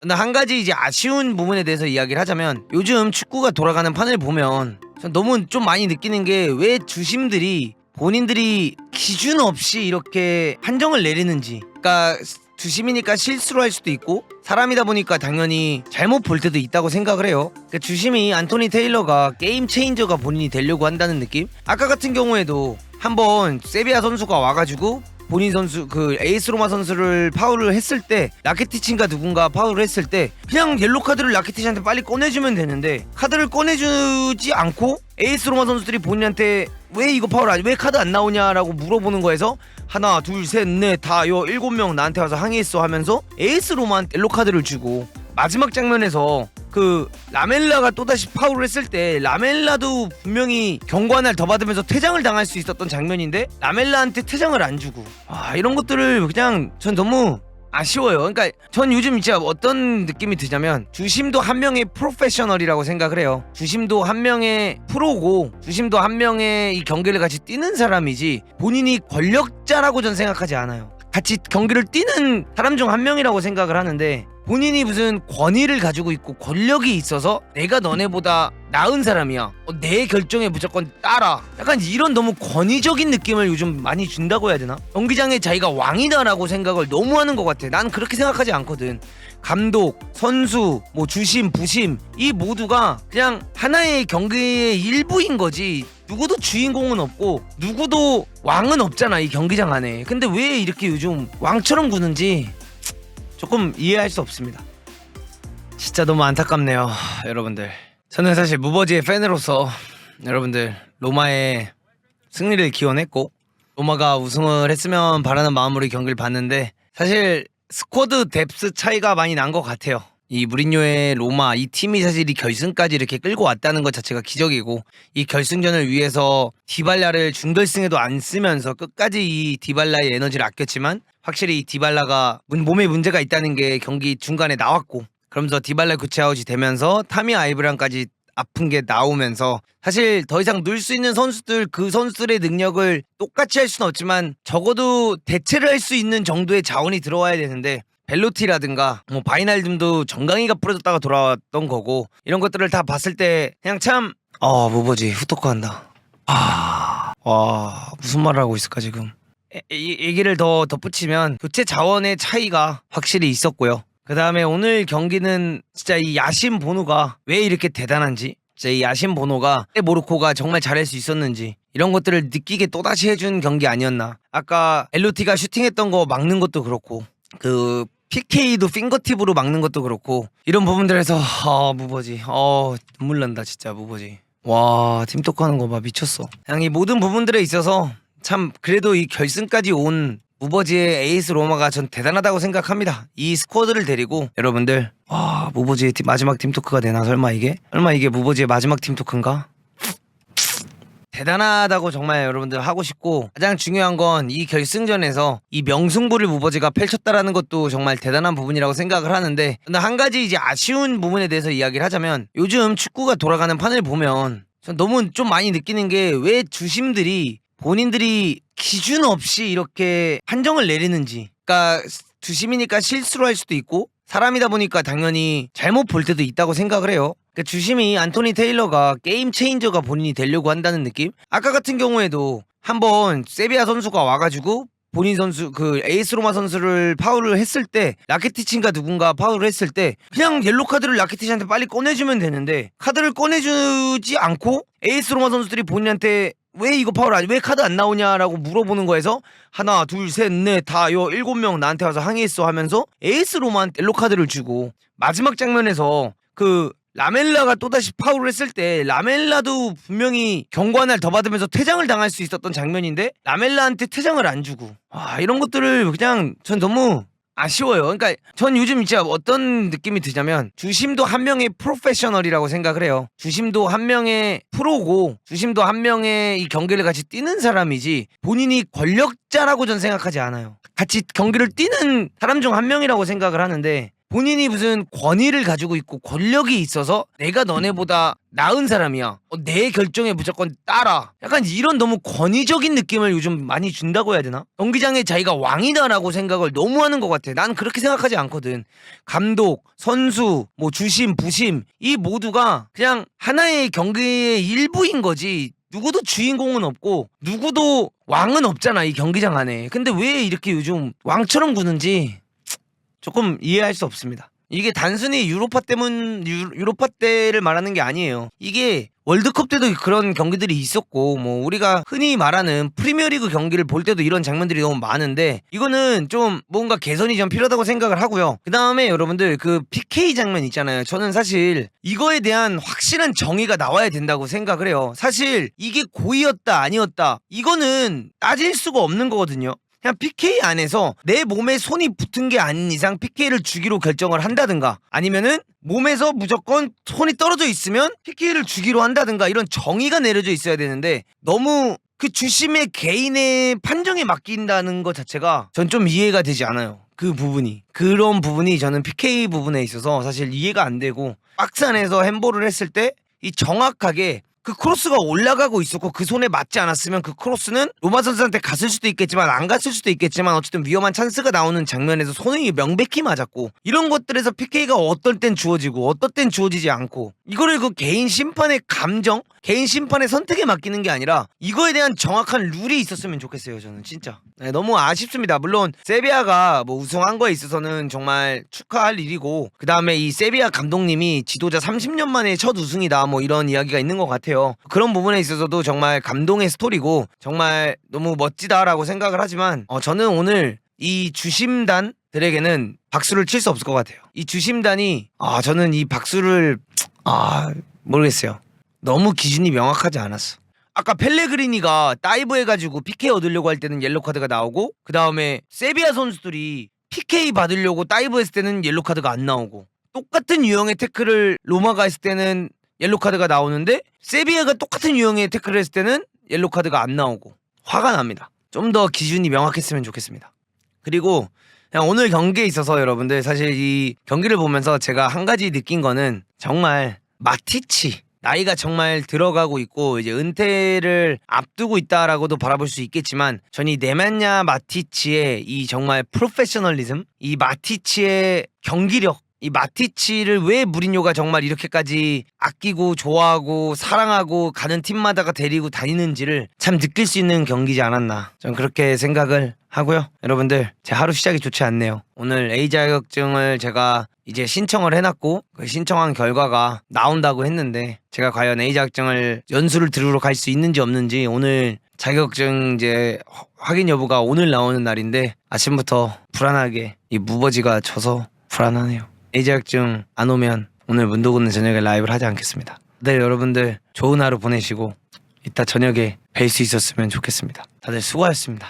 근데 한 가지 이제 아쉬운 부분에 대해서 이야기를 하자면 요즘 축구가 돌아가는 판을 보면 전 너무 좀 많이 느끼는 게 왜 주심들이 본인들이 기준 없이 이렇게 판정을 내리는지 그러니까 주심이니까 실수를 할 수도 있고 사람이다 보니까 당연히 잘못 볼 때도 있다고 생각을 해요. 그러니까 주심이 안토니 테일러가 게임 체인저가 본인이 되려고 한다는 느낌? 아까 같은 경우에도 한번 세비야 선수가 와가지고 본인 선수 그 에이스 로마 선수를 파울을 했을 때 라케티치인가 누군가 파울을 했을 때 그냥 옐로 카드를 라케티치한테 빨리 꺼내주면 되는데 카드를 꺼내주지 않고 에이스 로마 선수들이 본인한테 왜 이거 파울 아니 왜 카드 안 나오냐라고 물어보는 거에서 하나 둘 셋 넷 다 요 일곱 명 나한테 와서 항의했어 하면서 에이스 로마한테 옐로 카드를 주고 마지막 장면에서 그 라멜라가 또다시 파울을 했을 때 라멜라도 분명히 경고 하나를 더 받으면서 퇴장을 당할 수 있었던 장면인데 라멜라한테 퇴장을 안 주고 아 이런 것들을 그냥 전 너무 아쉬워요. 그러니까 전 요즘 진짜 어떤 느낌이 드냐면 주심도 한 명의 프로페셔널이라고 생각을 해요. 주심도 한 명의 프로고 주심도 한 명의 이 경기를 같이 뛰는 사람이지 본인이 권력자라고 전 생각하지 않아요. 같이 경기를 뛰는 사람 중 한 명이라고 생각을 하는데 본인이 무슨 권위를 가지고 있고 권력이 있어서 내가 너네보다 나은 사람이야. 어, 내 결정에 무조건 따라. 약간 이런 너무 권위적인 느낌을 요즘 많이 준다고 해야 되나? 경기장에 자기가 왕이다라고 생각을 너무 하는 것 같아. 난 그렇게 생각하지 않거든. 감독, 선수, 뭐 주심, 부심 이 모두가 그냥 하나의 경기의 일부인 거지. 누구도 주인공은 없고 누구도 왕은 없잖아 이 경기장 안에. 근데 왜 이렇게 요즘 왕처럼 구는지 조금 이해할 수 없습니다. 진짜 너무 안타깝네요, 여러분들. 저는 사실 무버지의 팬으로서 여러분들 로마의 승리를 기원했고 로마가 우승을 했으면 바라는 마음으로 이 경기를 봤는데 사실 스쿼드 뎁스 차이가 많이 난 것 같아요. 이 무리뉴의 로마 이 팀이 사실 이 결승까지 이렇게 끌고 왔다는 것 자체가 기적이고 이 결승전을 위해서 디발라를 준결승에도 안 쓰면서 끝까지 이 디발라의 에너지를 아꼈지만 확실히 이 디발라가 문- 몸에 문제가 있다는 게 경기 중간에 나왔고 그러면서 디발라 교체 아웃이 되면서 타미 아이브랑까지 아픈 게 나오면서 사실 더 이상 넣을 수 있는 선수들 그 선수들의 능력을 똑같이 할 수는 없지만 적어도 대체를 할 수 있는 정도의 자원이 들어와야 되는데 벨로티라든가 뭐 바이날즘도 정강이가 부러졌다가 돌아왔던 거고 이런 것들을 다 봤을 때 그냥 참 어, 무버지 후토크한다. 아, 와 무슨 말을 하고 있을까 지금? 얘기를 더 덧붙이면 교체 자원의 차이가 확실히 있었고요. 그 다음에 오늘 경기는 진짜 이 야신 보노가 왜 이렇게 대단한지, 진짜 이 야신 보노가 왜 모로코가 정말 잘할 수 있었는지 이런 것들을 느끼게 또다시 해준 경기 아니었나. 아까 엘로티가 슈팅했던 거 막는 것도 그렇고 그 PK도 핑거팁으로 막는 것도 그렇고 이런 부분들에서 아 무버지. 어 눈물 난다 진짜 무버지. 와 팀토크 하는 거 봐 미쳤어. 그냥 이 모든 부분들에 있어서 참 그래도 이 결승까지 온 무버지의 에이스 로마가 전 대단하다고 생각합니다. 이 스쿼드를 데리고 여러분들 와 무버지의 팀- 마지막 팀 토크가 되나 설마 이게? 설마 이게 무버지의 마지막 팀 토크인가? 대단하다고 정말 여러분들 하고 싶고 가장 중요한 건 이 결승전에서 이 명승부를 무버지가 펼쳤다라는 것도 정말 대단한 부분이라고 생각을 하는데 근데 한 가지 이제 아쉬운 부분에 대해서 이야기를 하자면 요즘 축구가 돌아가는 판을 보면 전 너무 좀 많이 느끼는 게 왜 주심들이 본인들이 기준 없이 이렇게 판정을 내리는지 그러니까 주심이니까 실수를 할 수도 있고 사람이다 보니까 당연히 잘못 볼 때도 있다고 생각을 해요. 그 주심이 안토니 테일러가 게임 체인저가 본인이 되려고 한다는 느낌? 아까 같은 경우에도 한번 세비야 선수가 와가지고 본인 선수 그 에이스 로마 선수를 파울을 했을 때 라케티치인가 누군가 파울을 했을 때 그냥 옐로 카드를 라케티치한테 빨리 꺼내주면 되는데 카드를 꺼내주지 않고 에이스 로마 선수들이 본인한테 왜 이거 파울 아니 왜 카드 안 나오냐라고 물어보는 거에서 하나 둘셋넷다요 일곱 명 나한테 와서 항의했어 하면서 에이스 로마한테 옐로 카드를 주고 마지막 장면에서 그 라멜라가 또다시 파울을 했을 때 라멜라도 분명히 하나를 더 받으면서 퇴장을 당할 수 있었던 장면인데 라멜라한테 퇴장을 안 주고. 와 이런 것들을 그냥 전 너무 아쉬워요. 그러니까 전 요즘 진짜 어떤 느낌이 드냐면 주심도 한 명의 프로페셔널이라고 생각을 해요. 주심도 한 명의 프로고 주심도 한 명의 이 경기를 같이 뛰는 사람이지 본인이 권력자라고 전 생각하지 않아요. 같이 경기를 뛰는 사람 중 한 명이라고 생각을 하는데 본인이 무슨 권위를 가지고 있고 권력이 있어서 내가 너네보다 나은 사람이야. 어, 내 결정에 무조건 따라. 약간 이런 너무 권위적인 느낌을 요즘 많이 준다고 해야 되나? 경기장에 자기가 왕이다라고 생각을 너무 하는 것 같아. 난 그렇게 생각하지 않거든. 감독, 선수, 뭐 주심, 부심 이 모두가 그냥 하나의 경기의 일부인 거지. 누구도 주인공은 없고 누구도 왕은 없잖아 이 경기장 안에. 근데 왜 이렇게 요즘 왕처럼 구는지 조금 이해할 수 없습니다. 이게 단순히 유로파 때문 유, 유로파 때를 말하는 게 아니에요. 이게 월드컵 때도 그런 경기들이 있었고 뭐 우리가 흔히 말하는 프리미어리그 경기를 볼 때도 이런 장면들이 너무 많은데 이거는 좀 뭔가 개선이 좀 필요하다고 생각을 하고요. 그다음에 여러분들 그 PK 장면 있잖아요. 저는 사실 이거에 대한 확실한 정의가 나와야 된다고 생각을 해요. 사실 이게 고의였다 아니었다 이거는 따질 수가 없는 거거든요. 그냥 PK 안에서 내 몸에 손이 붙은 게 아닌 이상 PK를 주기로 결정을 한다든가 아니면은 몸에서 무조건 손이 떨어져 있으면 PK를 주기로 한다든가 이런 정의가 내려져 있어야 되는데 너무 그 주심의 개인의 판정에 맡긴다는 것 자체가 전 좀 이해가 되지 않아요. 그 부분이 그런 부분이 저는 PK 부분에 있어서 사실 이해가 안 되고 박스 안에서 핸볼을 했을 때 이 정확하게 그 크로스가 올라가고 있었고 그 손에 맞지 않았으면 그 크로스는 로마 선수한테 갔을 수도 있겠지만 안 갔을 수도 있겠지만 어쨌든 위험한 찬스가 나오는 장면에서 손이 명백히 맞았고 이런 것들에서 PK가 어떨 땐 주어지고 어떨 땐 주어지지 않고 이거를 그 개인 심판의 감정, 개인 심판의 선택에 맡기는 게 아니라 이거에 대한 정확한 룰이 있었으면 좋겠어요 저는 진짜. 네, 너무 아쉽습니다. 물론 세비야가 뭐 우승한 거에 있어서는 정말 축하할 일이고 그 다음에 이 세비야 감독님이 지도자 30년 만에 첫 우승이다 뭐 이런 이야기가 있는 것 같아요 그런 부분에 있어서도 정말 감동의 스토리고 정말 너무 멋지다라고 생각을 하지만 어, 저는 오늘 이 주심단들에게는 박수를 칠 수 없을 것 같아요. 이 주심단이 아 저는 이 박수를 아 모르겠어요. 너무 기준이 명확하지 않았어. 아까 펠레그리니가 다이브 해가지고 PK 얻으려고 할 때는 옐로 카드가 나오고 그 다음에 세비야 선수들이 PK 받으려고 다이브 했을 때는 옐로 카드가 안 나오고 똑같은 유형의 태클을 로마가 했을 때는 옐로 카드가 나오는데 세비야가 똑같은 유형의 태클을 했을 때는 옐로 카드가 안 나오고 화가 납니다. 좀 더 기준이 명확했으면 좋겠습니다. 그리고 그냥 오늘 경기에 있어서 여러분들 사실 이 경기를 보면서 제가 한 가지 느낀 거는 정말 마티치 나이가 정말 들어가고 있고 이제 은퇴를 앞두고 있다라고도 바라볼 수 있겠지만 전이 네만냐 마티치의 이 정말 프로페셔널리즘 이 마티치의 경기력 이 마티치를 왜 무리뉴가 정말 이렇게까지 아끼고 좋아하고 사랑하고 가는 팀마다가 데리고 다니는지를 참 느낄 수 있는 경기지 않았나. 전 그렇게 생각을 하고요. 여러분들 제 하루 시작이 좋지 않네요. 오늘 A 자격증을 제가 이제 신청을 해놨고 그 신청한 결과가 나온다고 했는데 제가 과연 A 자격증을 연수를 들으러 갈 수 있는지 없는지 오늘 자격증 이제 허- 확인 여부가 오늘 나오는 날인데 아침부터 불안하게 이 무버지가 져서 불안하네요. 자격증 안 오면 오늘 문도구는 저녁에 라이브를 하지 않겠습니다. 네 여러분들 좋은 하루 보내시고 이따 저녁에 뵐 수 있었으면 좋겠습니다. 다들 수고하셨습니다.